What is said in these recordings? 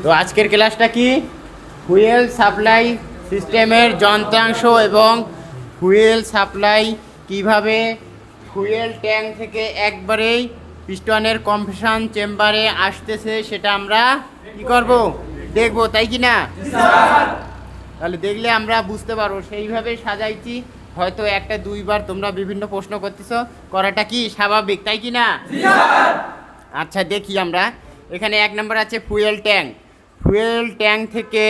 তো আজকের ক্লাসটা কি? ফুয়েল সাপ্লাই সিস্টেমের যন্ত্রাংশ এবং ফুয়েল সাপ্লাই কীভাবে ফুয়েল ট্যাঙ্ক থেকে একবারেই পিস্টনের কম্প্রেশন চেম্বারে আসতেছে সেটা আমরা কি করব? দেখব, তাই কি না? তাহলে দেখলে আমরা বুঝতে পারব। সেইভাবে সাজাইছি। হয়তো একটা, দুইবার তোমরা বিভিন্ন প্রশ্ন করতেছো। করাটা কি স্বাভাবিক, তাই কি না? আচ্ছা দেখি আমরা। এখানে এক নম্বর আছে ফুয়েল ট্যাঙ্ক। ফুয়েল ট্যাঙ্ক থেকে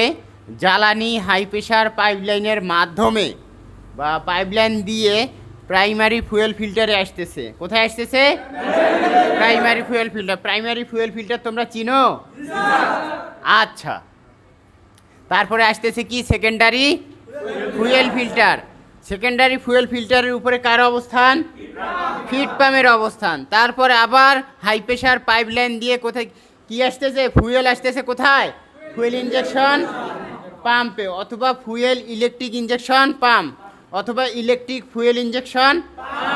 জ্বালানি হাই প্রেশার পাইপলাইনের মাধ্যমে বা পাইপলাইন দিয়ে প্রাইমারি ফুয়েল ফিল্টারে আসতেছে। কোথায় আসতেছে? Primary fuel filter primary fuel filter তোমরা চিনো? আচ্ছা। তারপরে আসতেছে কি? Secondary fuel filter secondary fuel ফিল্টারের উপরে কার অবস্থান? ফিট পাম্পের অবস্থান। তারপরে আবার হাই প্রেশার পাইপলাইন দিয়ে কোথায় কি আসতেছে? ফুয়েল আসতেছে কোথায়? ফুয়েল ইঞ্জেকশন পাম্পে অথবা ফুয়েল ইলেকট্রিক ইঞ্জেকশন পাম্প অথবা ইলেকট্রিক ফুয়েল ইঞ্জেকশন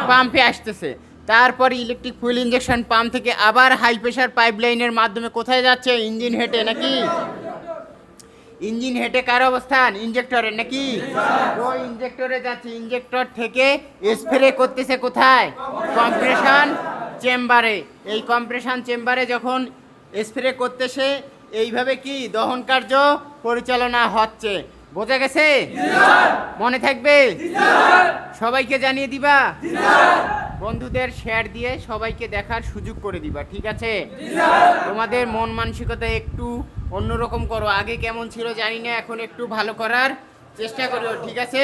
পাম্পে আসতেছে। তারপর ইলেকট্রিক ফুয়েল ইঞ্জেকশন পাম্প থেকে আবার হাই প্রেশার পাইপলাইনের মাধ্যমে কোথায় যাচ্ছে? ইঞ্জিন হেঁটে নাকি? ইঞ্জিন হেঁটে কার অবস্থান? ইঞ্জেক্টরের নাকি? ও ইঞ্জেক্টরে যাচ্ছে। ইঞ্জেক্টর থেকে স্প্রে করতেছে কোথায়? কম্প্রেশন চেম্বারে এই কম্প্রেশন চেম্বারে যখন স্প্রে করতেছে এইভাবে কি দহন কার্য পরিচালনা হচ্ছে? বোঝা গেছে? মনে থাকবে? সবাইকে জানিয়ে দিবা? বন্ধুদের শেয়ার দিয়ে সবাইকে দেখার সুযোগ করে দিবা, ঠিক আছে? তোমাদের মন মানসিকতা একটু অন্যরকম করো। আগে কেমন ছিল জানি না, এখন একটু ভালো করার চেষ্টা করো, ঠিক আছে?